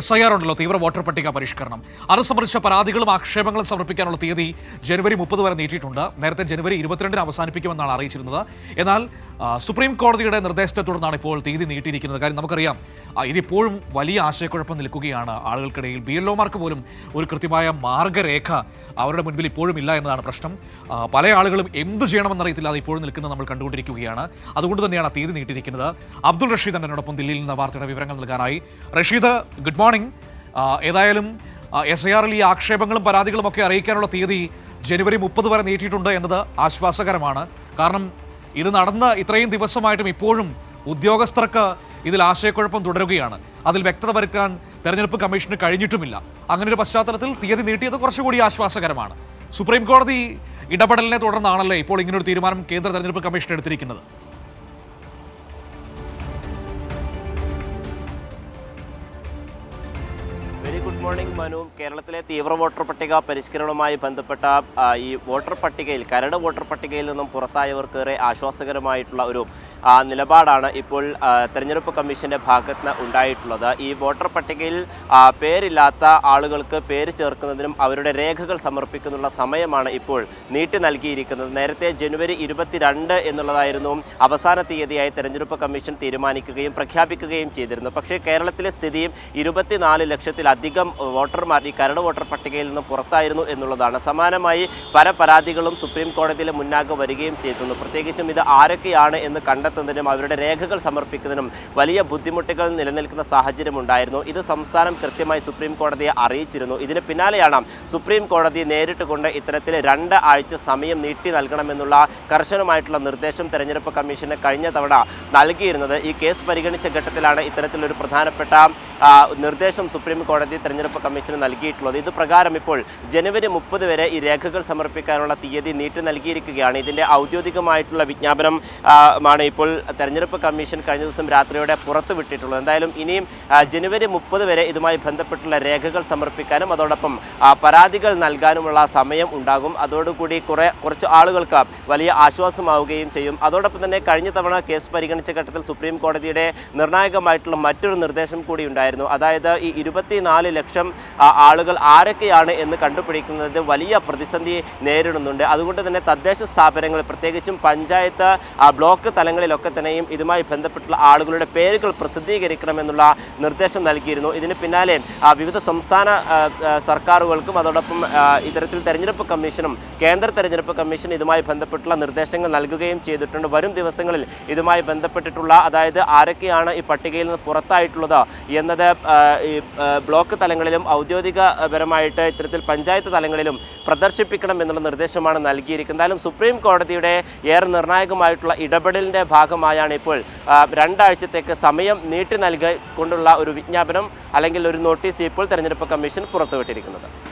S I R ഉണ്ടല്ലോ തീവ്ര voter പട്ടിക പരിഷ്കരണം. അത് സംബന്ധിച്ച പരാതികളും ആക്ഷേപങ്ങളും സമർപ്പിക്കാനുള്ള തീയതി ജനുവരി മുപ്പത് വരെ നീട്ടിയിട്ടുണ്ട്. നേരത്തെ ജനുവരി ഇരുപത്തിരണ്ടിന് അവസാനിപ്പിക്കുമെന്നാണ് അറിയിച്ചിരുന്നത്. എന്നാൽ സുപ്രീം കോടതിയുടെ നിർദ്ദേശത്തെ തുടർന്നാണ് ഇപ്പോൾ തീയതി നീട്ടിയിരിക്കുന്നത്. കാര്യം നമുക്കറിയാം ഇതിപ്പോഴും വലിയ ആശയക്കുഴപ്പം നിൽക്കുകയാണ് ആളുകൾക്കിടയിൽ. ബി എൽ ഒമാർക്ക് പോലും ഒരു കൃത്യമായ മാർഗരേഖ അവരുടെ മുൻപിൽ ഇപ്പോഴും ഇല്ല എന്നതാണ് പ്രശ്നം. പല ആളുകളും എന്തു ചെയ്യണമെന്നറിയത്തില്ലാതെ ഇപ്പോഴും നിൽക്കുന്നത് നമ്മൾ കണ്ടുകൊണ്ടിരിക്കുകയാണ്. അതുകൊണ്ട് തന്നെയാണ് തീയതി നീട്ടിയിരിക്കുന്നത്. അബ്ദുൾ റഷീദ് എന്നോടൊപ്പം ദില്ലിയിൽ നിന്ന് വാർത്തയുടെ വിവരങ്ങൾ നൽകാനായി. Rasheed good morning. ഏതായാലും എസ് ഐ ആറിൽ ഈ ആക്ഷേപങ്ങളും പരാതികളും ഒക്കെ അറിയിക്കാനുള്ള തീയതി ജനുവരി മുപ്പത് വരെ നീട്ടിയിട്ടുണ്ട് എന്നത് ആശ്വാസകരമാണ്. കാരണം ഇത് നടന്ന് ഇത്രയും ദിവസമായിട്ടും ഇപ്പോഴും ഉദ്യോഗസ്ഥർക്ക് ഇതിൽ ആശയക്കുഴപ്പം തുടരുകയാണ്. അതിൽ വ്യക്തത വരുത്താൻ തെരഞ്ഞെടുപ്പ് കമ്മീഷന് കഴിഞ്ഞിട്ടുമില്ല. അങ്ങനെ ഒരു പശ്ചാത്തലത്തിൽ തീയതി നീട്ടിയത് കുറച്ചുകൂടി ആശ്വാസകരമാണ്. സുപ്രീം കോടതി ഇടപെടലിനെ തുടർന്നാണല്ലേ ഇപ്പോൾ ഇങ്ങനൊരു തീരുമാനം കേന്ദ്ര തെരഞ്ഞെടുപ്പ് കമ്മീഷൻ എടുത്തിരിക്കുന്നത്? മോർണിംഗ് മനു. കേരളത്തിലെ തീവ്ര വോട്ടർ പട്ടിക പരിഷ്കരണവുമായി ബന്ധപ്പെട്ട ഈ വോട്ടർ പട്ടികയിൽ കരട് വോട്ടർ പട്ടികയിൽ നിന്നും പുറത്തായവർക്കേറെ ആശ്വാസകരമായിട്ടുള്ള ഒരു നിലപാടാണ് ഇപ്പോൾ തെരഞ്ഞെടുപ്പ് കമ്മീഷന്റെ ഭാഗത്ത് നിന്ന് ഉണ്ടായിട്ടുള്ളത്. ഈ വോട്ടർ പട്ടികയിൽ പേരില്ലാത്ത ആളുകൾക്ക് പേര് ചേർക്കുന്നതിനും അവരുടെ രേഖകൾ സമർപ്പിക്കുന്നതിനുള്ള സമയമാണ് ഇപ്പോൾ നീട്ടി നൽകിയിരിക്കുന്നത്. നേരത്തെ ജനുവരി ഇരുപത്തിരണ്ട് എന്നുള്ളതായിരുന്നു അവസാന തീയതിയായി തെരഞ്ഞെടുപ്പ് കമ്മീഷൻ തീരുമാനിക്കുകയും പ്രഖ്യാപിക്കുകയും ചെയ്തിരുന്നു. പക്ഷേ കേരളത്തിലെ സ്ഥിതിയും ഇരുപത്തിനാല് ലക്ഷത്തിലധികം വോട്ടർമാർ ഈ കരട് വോട്ടർ പട്ടികയിൽ നിന്ന് പുറത്തായിരുന്നു എന്നുള്ളതാണ്. സമാനമായി പല പരാതികളും സുപ്രീം കോടതിയിലെ മുന്നാകെ വരികയും ചെയ്തിരുന്നു. പ്രത്യേകിച്ചും ഇത് ആരൊക്കെയാണ് എന്ന് കണ്ടെത്തുന്നതിനും അവരുടെ രേഖകൾ സമർപ്പിക്കുന്നതിനും വലിയ ബുദ്ധിമുട്ടുകൾ നിലനിൽക്കുന്ന സാഹചര്യം ഉണ്ടായിരുന്നു. ഇത് സംസ്ഥാനം കൃത്യമായി സുപ്രീം കോടതിയെ അറിയിച്ചിരുന്നു. ഇതിന് പിന്നാലെയാണ് സുപ്രീം കോടതി നേരിട്ട് കൊണ്ട് ഇത്തരത്തിൽ രണ്ട് ആഴ്ച സമയം നീട്ടി നൽകണമെന്നുള്ള കർശനമായിട്ടുള്ള നിർദ്ദേശം തെരഞ്ഞെടുപ്പ് കമ്മീഷന് കഴിഞ്ഞ തവണ നൽകിയിരുന്നത്. ഈ കേസ് പരിഗണിച്ച ഘട്ടത്തിലാണ് ഇത്തരത്തിലൊരു പ്രധാനപ്പെട്ട നിർദ്ദേശം സുപ്രീം കോടതി തെരഞ്ഞെടുപ്പ് കമ്മീഷന് നൽകിയിട്ടുള്ളത്. ഇത് പ്രകാരം ഇപ്പോൾ ജനുവരി മുപ്പത് വരെ ഈ രേഖകൾ സമർപ്പിക്കാനുള്ള തീയതി നീട്ടി നൽകിയിരിക്കുകയാണ്. ഇതിന്റെ ഔദ്യോഗികമായിട്ടുള്ള വിജ്ഞാപനം ആണ് ഇപ്പോൾ തെരഞ്ഞെടുപ്പ് കമ്മീഷൻ കഴിഞ്ഞ ദിവസം രാത്രിയോടെ പുറത്തുവിട്ടിട്ടുള്ളത് എന്തായാലും ഇനിയും ജനുവരി മുപ്പത് വരെ ഇതുമായി ബന്ധപ്പെട്ടുള്ള രേഖകൾ സമർപ്പിക്കാനും അതോടൊപ്പം പരാതികൾ നൽകാനുമുള്ള സമയം ഉണ്ടാകും. അതോടുകൂടി കുറേ കുറച്ച് ആളുകൾക്ക് വലിയ ആശ്വാസമാവുകയും ചെയ്യും. അതോടൊപ്പം തന്നെ കഴിഞ്ഞ തവണ കേസ് പരിഗണിച്ച ഘട്ടത്തിൽ സുപ്രീം കോടതിയുടെ നിർണായകമായിട്ടുള്ള മറ്റൊരു നിർദ്ദേശം കൂടി ഉണ്ടായിരുന്നു. അതായത് ഈ ഇരുപത്തിനാല് ലക്ഷം ആ, ആളുകൾ ആരൊക്കെയാണ് എന്ന് കണ്ടുപിടിക്കുന്നത് വലിയ പ്രതിസന്ധി നേരിടുന്നുണ്ട്. അതുകൊണ്ട് തന്നെ തദ്ദേശ സ്ഥാപനങ്ങൾ പ്രത്യേകിച്ചും പഞ്ചായത്ത് ബ്ലോക്ക് തലങ്ങളിലൊക്കെ തന്നെയും ഇതുമായി ബന്ധപ്പെട്ടുള്ള ആളുകളുടെ പേരുകൾ പ്രസിദ്ധീകരിക്കണമെന്നുള്ള നിർദ്ദേശം നൽകിയിരുന്നു. ഇതിന് പിന്നാലെ വിവിധ സംസ്ഥാന സർക്കാരുകൾക്കും അതോടൊപ്പം ഇത്തരത്തിൽ തെരഞ്ഞെടുപ്പ് കമ്മീഷനും കേന്ദ്ര തെരഞ്ഞെടുപ്പ് കമ്മീഷൻ ഇതുമായി ബന്ധപ്പെട്ടുള്ള നിർദ്ദേശങ്ങൾ നൽകുകയും ചെയ്തിട്ടുണ്ട്. വരും ദിവസങ്ങളിൽ ഇതുമായി ബന്ധപ്പെട്ടിട്ടുള്ള അതായത് ആരൊക്കെയാണ് ഈ പട്ടികയിൽ നിന്ന് പുറത്തായിട്ടുള്ളത് എന്നത് ബ്ലോക്ക് ബ്ലോക്ക് തലങ്ങളിലും ഔദ്യോഗികപരമായിട്ട് ഇത്തരത്തിൽ പഞ്ചായത്ത് തലങ്ങളിലും പ്രദർശിപ്പിക്കണം എന്നുള്ള നിർദ്ദേശമാണ് നൽകിയിരിക്കുന്നത്. എന്തായാലും സുപ്രീം കോടതിയുടെ ഏറെ നിർണായകമായിട്ടുള്ള ഇടപെടലിന്റെ ഭാഗമായാണ് ഇപ്പോൾ രണ്ടാഴ്ചത്തേക്ക് സമയം നീട്ടി നൽകിക്കൊണ്ടുള്ള ഒരു വിജ്ഞാപനം അല്ലെങ്കിൽ ഒരു നോട്ടീസ് ഇപ്പോൾ തെരഞ്ഞെടുപ്പ് കമ്മീഷൻ പുറത്തുവിട്ടിരിക്കുന്നത്.